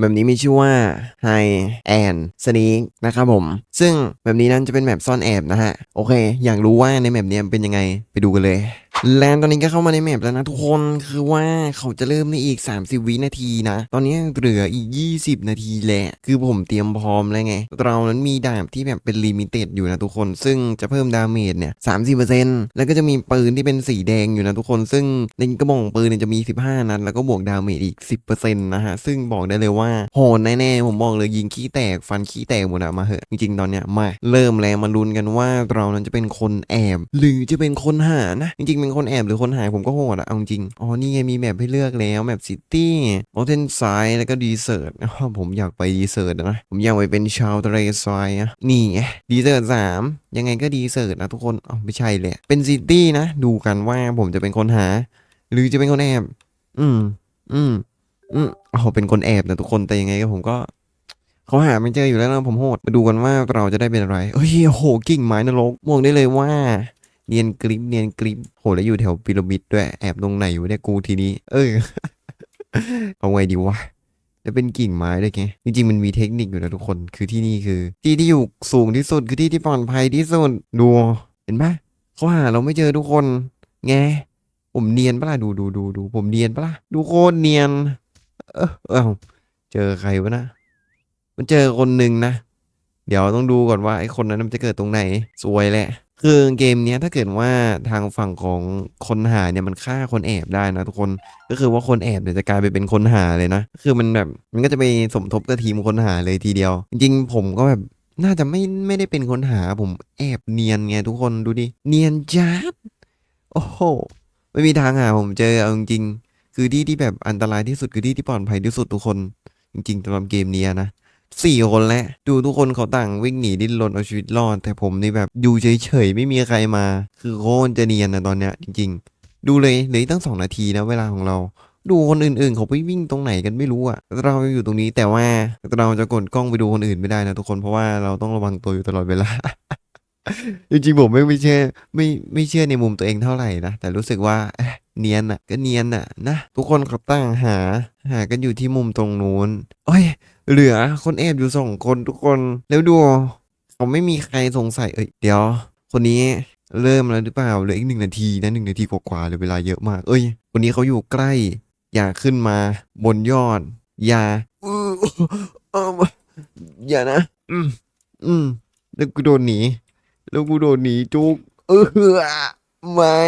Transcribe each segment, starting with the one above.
แบบนี้มีชื่อว่า Hi and Sneak นะครับผม ซึ่งแบบนี้นั้นจะเป็นแบบซ่อนแอบนะฮะ โอเค อยากรู้ว่าในแบบนี้เป็นยังไงไปดูกันเลยและตอนนี้ก็เข้ามาในแมปแล้วนะทุกคนคือว่าเขาจะเริ่มในอีก 30 วินาทีนะ ตอนนี้เหลืออีก 20 นาทีแหละ คือผมเตรียมพร้อมแล้วไง เรานั้นมีดาบที่แบบเป็นลิมิเต็ดอยู่นะทุกคน ซึ่งจะเพิ่มดาเมจเนี่ย 30%แล้วก็จะมีปืนที่เป็นสีแดงอยู่นะทุกคน ซึ่งในกระบอกปืนเนี่ยจะมี 15 นัด แล้วก็บวกดาเมจอีก 10%นะฮะ ซึ่งบอกได้เลยว่าโหดแน่ๆ ผมบอกเลยยิงขี้แตกฟันขี้แตกหมดอะมาเหอะ จริงๆ ตอนเนี้ยมาเริ่มแล้วมาลุ้นกันว่าเรานั้นจะเป็นคนแอบ หรือจะเป็นคนหานะ จริงเป็นคนแอบหรือคนหายผมก็โหดอะเอาจริง อ๋อ นี่ไงมีแมปให้เลือกแล้วแมปซิตี้โอเทนไซด์แล้วก็ดีเซอร์ตผมอยากไปดีเซอร์ตนะ ผมอยากไปเป็นชาวทะเลทรายอะนี่ไงดีเซอร์ตสามยังไงก็ดีเซอร์ตนะทุกคนอ๋อไม่ใช่เลยเป็นซิตี้นะ ดูกันว่าผมจะเป็นคนหา หรือจะเป็นคนแอบ อืม อืม อืมอ๋อเป็นคนแอบนะทุกคนแต่ยังไงก็ผมก็เขาหาไม่เจออยู่แล้วนะผมโหด มาดูกันว่าเราจะได้เป็นอะไร เฮ้ยโหกิ่งไม้นรกมองได้เลยว่า เนียนกริปเนียนกริปโหแล้วอยู่แถวพีระมิดด้วยแอบตรงไหนอยู่เนี่ยกูทีนี้ เออเอาไงดีวะแล้วเป็นกิ่งไม้ด้วยไงจริงๆมันมีเทคนิคอยู่นะทุกคน คือที่นี่คือ ที่ที่อยู่สูงที่สุดคือที่ที่ปลอดภัยที่สุดดูเห็นปะเขาหาเราไม่เจอทุกคนไงผมเนียนปะล่ะดูดูดูดูผมเนียนปะล่ะดูโคตรเนียน เออเออเจอใครวะนะมันเจอคนหนึ่งนะเดี๋ยวต้องดูก่อนว่าไอ้คนนั้นมันจะเกิดตรงไหนสวยแหละ คือเกมเนี้ยถ้าเกิดว่าทางฝั่งของคนหาเนี่ยมันฆ่าคนแอบได้นะทุกคนก็คือว่าคนแอบเนี่ยจะกลายไปเป็นคนหาเลยนะคือมันแบบมันก็จะไปสมทบกับทีมคนหาเลยทีเดียว จริงๆผมก็แบบน่าจะไม่ไม่ได้เป็นคนหาผมแอบเนียนไงทุกคนดูดิเนียนจัดโอ้โหไม่มีทางหาผมเจอเอาจริงๆคือที่ที่แบบอันตรายที่สุดคือที่ที่ปลอดภัยที่สุดทุกคน จริงๆสำหรับเกมนี้นะ สี่คนแล้วดูทุกคนเขาต่างวิ่งหนีดิ้นรนเอาชีวิตรอด แต่ผมนี่แบบอยู่เฉยๆไม่มีใครมา คือโคตรจะเนียนนะตอนเนี้ยจริง ๆ ดูเลยเหลืออกตั้งสองนาทีนะเวลาของเรา ดูคนอื่นๆ เขาไปวิ่งตรงไหนกันไม่รู้อะเราอยู่ตรงนี้แต่ว่าเราจะกดกล้องไปดูคนอื่นไม่ได้นะทุกคนเพราะว่าเราต้องระวังตัวอยู่ตลอดเวลาจริงๆผมไม่ไม่เชื่อไม่ไม่เชื่อในมุมตัวเองเท่าไหร่นะแต่รู้สึกว่า เนียนอะก็เนียนอะนะ ทุกคนเขาตั้งหา หากันอยู่ที่มุมตรงนู้นเอ้ย เหลือคนแอบอยู่สองคนทุกคนแล้วดูเขาไม่มีใครสงสัยเอ้ยเดี๋ยว คนนี้เริ่มแล้วหรือเปล่าเหลืออีกหนึ่งนาทีนะหนึ่งนาทีกว่าๆเลยเวลาเยอะมาก เอ้ยคนนี้เขาอยู่ใกล้ อย่าขึ้นมา บนยอด อย่าอื้อเอออย่านะ อืมอืมแล้วกูโดนหนีแล้วกูโดนหนีจุกเออไม่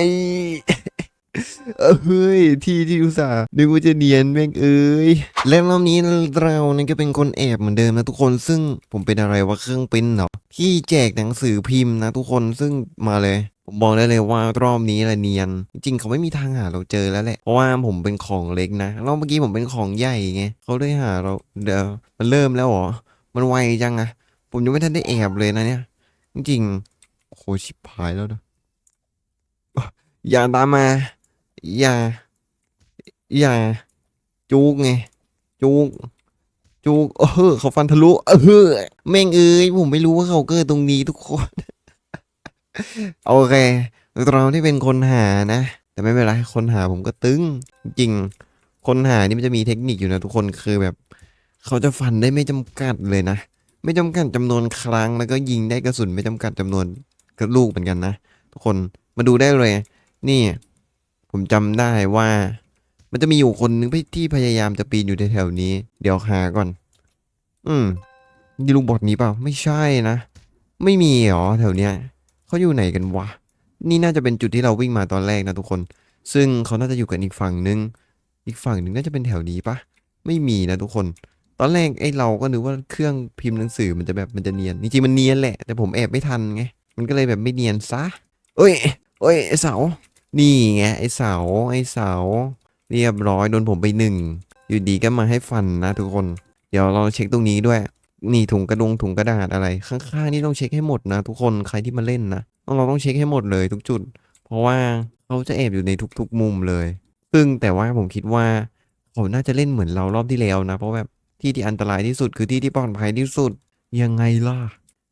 เอ้ย ที่ที่อุตส่าห์นึกว่าจะเนียนแม่งเอ้ย แล้วรอบนี้เราเนี่ยก็เป็นคนแอบเหมือนเดิมนะทุกคน ซึ่งผมเป็นอะไรวะเครื่องปริ้นเหรอที่แจกหนังสือพิมพ์นะทุกคน ซึ่งมาเลยผมบอกได้เลยว่ารอบนี้ละเนียน จริงเขาไม่มีทางหาเราเจอแล้วแหละ เพราะว่าผมเป็นของเล็กนะแล้วเมื่อกี้ผมเป็นของใหญ่ไงเขาเลยหาเราเดี๋ยวมันเริ่มแล้วเหรอ มันไวจังอะผมยังไม่ทันได้แอบเลยนะเนี่ย จริงโอ้โหชิบหายแล้วนะอย่าตามมา อย่า อย่า จูกไง จูก จูก เออ เขาฟันทะลุ เออ แม่งเอ้ย ผมไม่รู้ว่าเขาเกิดตรงนี้ทุกคน โอเค เราที่เป็นคนหานะ แต่ไม่เป็นไร คนหาผมก็ตึง จริง คนหานี่มันจะมีเทคนิคอยู่นะทุกคน คือแบบ เขาจะฟันได้ไม่จำกัดเลยนะ ไม่จำกัดจำนวนครั้ง แล้วก็ยิงได้กระสุนไม่จำกัดจำนวนกระลูกเหมือนกันนะทุกคน มาดูได้เลย นี่ ผมจำได้ว่า มันจะมีอยู่คนนึงที่พยายามจะปีนอยู่แถวๆนี้ เดี๋ยวหาก่อน อืมนี่ลูกบอทนี้เปล่า ไม่ใช่นะ ไม่มีหรอแถวเนี้ยเขาอยู่ไหนกันวะ นี่น่าจะเป็นจุดที่เราวิ่งมาตอนแรกนะทุกคน ซึ่งเขาน่าจะอยู่กันอีกฝั่งนึง อีกฝั่งหนึ่งน่าจะเป็นแถวนี้ปะไม่มีนะทุกคน ตอนแรกไอ้เราก็นึกว่าเครื่องพิมพ์หนังสือมันจะแบบมันจะเนียน จริงๆมันเนียนแหละ แต่ผมแอบไม่ทันไง มันก็เลยแบบไม่เนียนซะ เอ้ย เอ้ยเสา นี่ไงไอ้เสาไอ้เสา เรียบร้อยโดนผมไปหนึ่งอยู่ดีก็มาให้ฟันนะทุกคน เดี๋ยวเราเช็คตรงนี้ด้วย นี่ถุงกระดงถุงกระดาษอะไร ข้างๆนี่ต้องเช็คให้หมดนะ ทุกคนใครที่มาเล่นนะต้องเราต้องเช็คให้หมดเลยทุกจุด เพราะว่าเขาจะแอบอยู่ในทุกๆมุมเลย ซึ่งแต่ว่าผมคิดว่าเขาน่าจะเล่นเหมือนเรารอบที่แล้วนะ เพราะแบบที่ที่อันตรายที่สุดคือที่ที่ปลอดภัยที่สุดยังไงล่ะ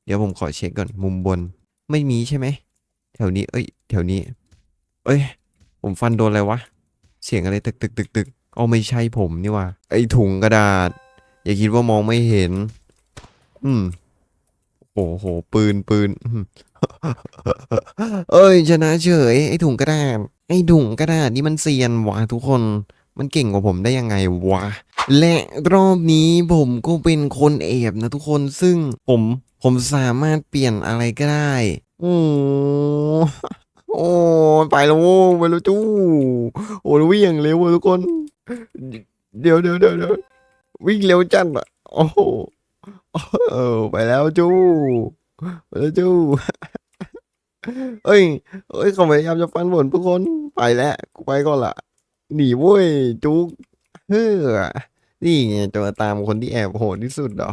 เดี๋ยวผมขอเช็คก่อนมุมบน ไม่มีใช่ไหมแถวนี้เอ้ย แถวนี้ เอ้ย ผมฟันโดนอะไรวะ เสียงอะไรตึกตึกตึกตึกเอาไม่ใช่ผมนี่ว่า ไอถุงกระดาษ อย่าคิดว่ามองไม่เห็น อืม โอ้โห ปืนปืนเอ้ย ชนะเฉย ไอ้ถุงกระดาษ ไอ้ถุงกระดาษนี่มันเซียนวะทุกคน มันเก่งกว่าผมได้ยังไงวะ และรอบนี้ผมก็เป็นคนแอบนะทุกคน ซึ่งผมผมสามารถเปลี่ยนอะไรก็ได้ โอ้ โอ้ไปแล้วโว้ไปแล้วจู้โอ้วิ่งอย่างเร็วทุกคน เดี๋ยวเดี๋ยวเดี๋ยวเดี๋ยววิ่งเร็วจัดอะโอ้โหไปแล้วจู้ไปแล้วจู้เอ้ยเอ้ยเขาพยายามจะฟันบนทุกคนไปแล้วกูไปก่อนละหนีเว้ยจุกเฮ้อนี่ไงจะมาตามคนที่แอบโหดที่สุดเหรอ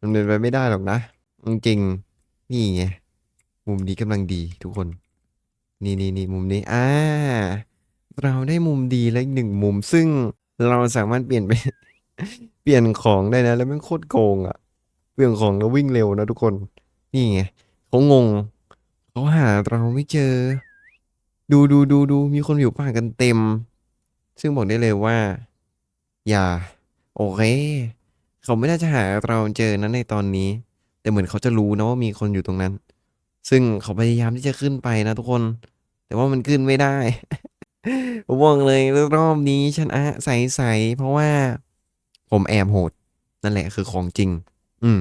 มันเป็นไปไม่ได้หรอกนะจริงนี่ไงมุมนี้กำลังดีทุกคน นี่นี่นี่มุมนี้อ่าเราได้มุมดีแล้วอีกหนึ่งมุม ซึ่งเราสามารถเปลี่ยนไป เปลี่ยนของได้นะ แล้วมันโคตรโกงอะ เปลี่ยนของแล้ววิ่งเร็วนะทุกคน นี่ไงเขางงเขาหาเราไม่เจอ ดูดูดูดูมีคนอยู่ป่ากันเต็ม ซึ่งบอกได้เลยว่า อย่า โอเค เขาไม่น่าจะหาเราเจอนะในตอนนี้ แต่เหมือนเขาจะรู้นะว่ามีคนอยู่ตรงนั้น ซึ่งเขาพยายามที่จะขึ้นไปนะทุกคน แต่ว่ามันขึ้นไม่ได้ ผมบอกเลยรอบนี้ชนะใสๆเพราะว่าผมแอบโหด นั่นแหละคือของจริง อืม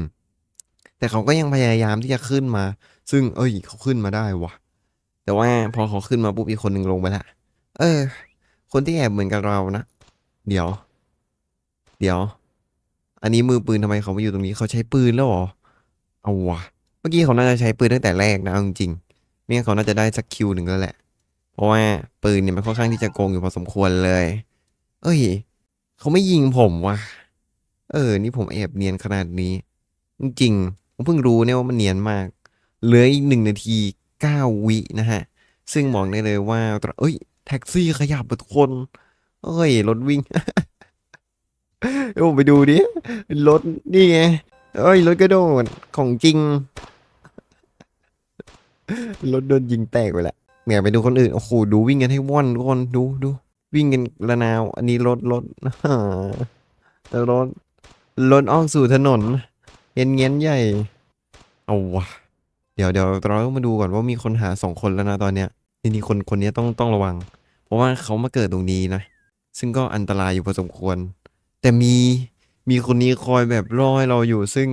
แต่เขาก็ยังพยายามที่จะขึ้นมา ซึ่งเอ้ยเขาขึ้นมาได้วะแต่ว่าพอเขาขึ้นมาปุ๊บอีกคนหนึ่งลงไปละเออ คนที่แอบเหมือนกับเรานะเดี๋ยว เดี๋ยว อันนี้มือปืนทำไมเขามาอยู่ตรงนี้เขาใช้ปืนแล้วหรอเอาวะ มื่อกี้เขาน่าจะใช้ปืนตั้งแต่แรกนะเอาจริงๆไม่งั้นเขาน่าจะได้สักคิวหนึ่งแล้วแหละ เพราะว่าปืนเนี่ยมันค่อนข้างที่จะโกงอยู่พอสมควรเลย เอ้ย เขาไม่ยิงผมวะเออ นี่ผมแอบเนียนขนาดนี้ จริงๆ ผมเพิ่งรู้เนี่ยว่ามันเนียนมาก เหลืออีกหนึ่งนาทีเก้าวินะฮะ ซึ่งบอกได้เลยว่าเอ้ย แท็กซี่ขยับทุกคน เอ้ย รถวิ่งเดี๋ยวผมไปดูดิ รถนี่ไง เอ้ย รถกระโดดของจริง รถโดนยิงแตกไปแล้วแหมไปดูคนอื่น โอ้โห ดูวิ่งกันให้ว่อนทุกคน ดูดู วิ่งกันระนาว อันนี้รถรถแล้วรถรถออกสู่ถนน เงี้ยนเงี้ยใหญ่ เอาวะ เดี๋ยวเดี๋ยวเราต้องมาดูก่อนว่ามีคนหาสองคนแล้วนะตอนเนี้ยทีนี้คนคนนี้ต้องต้องระวัง เพราะว่าเขามาเกิดตรงนี้นะ ซึ่งก็อันตรายอยู่พอสมควร แต่มีมีคนนี้คอยแบบรอให้เราอยู่ซึ่ง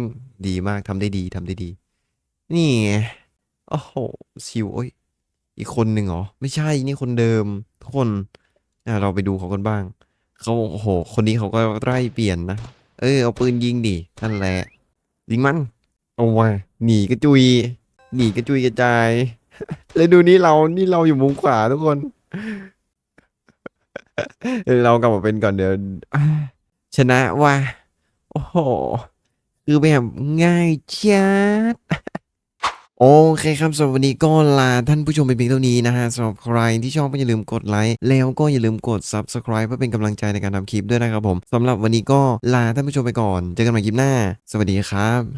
ดีมากทำได้ดีทำได้ดี นี่ โอ้โหชิวโอ้ยอีกคนหนึ่งเหรอ ไม่ใช่นี่คนเดิม ทุกคนอะเราไปดูเขากันบ้างเขาโอ้โห คนนี้เขาก็ไล่เปลี่ยนนะ เออเอาปืนยิงดินั่นแหละยิงมันเอาว่ะหนีกระจุย หนีกระจุยกระจาย แล้วดูนี่เรานี่เราอยู่มุมขวาทุกคนเรากลับมาเป็นก่อนเดี๋ยวชนะว่ะโอ้โห คือแบบง่ายจัด โอเคครับสำหรับวันนี้ก็ลาท่านผู้ชมไปเพียงเท่านี้นะฮะสำหรับใครที่ชอบก็อย่าลืมกดไลค์แล้วก็อย่าลืมกด Subscribe เพื่อเป็นกำลังใจในการทำคลิปด้วยนะครับผมสำหรับวันนี้ก็ลาท่านผู้ชมไปก่อน เจอกันใหม่คลิปหน้า สวัสดีครับ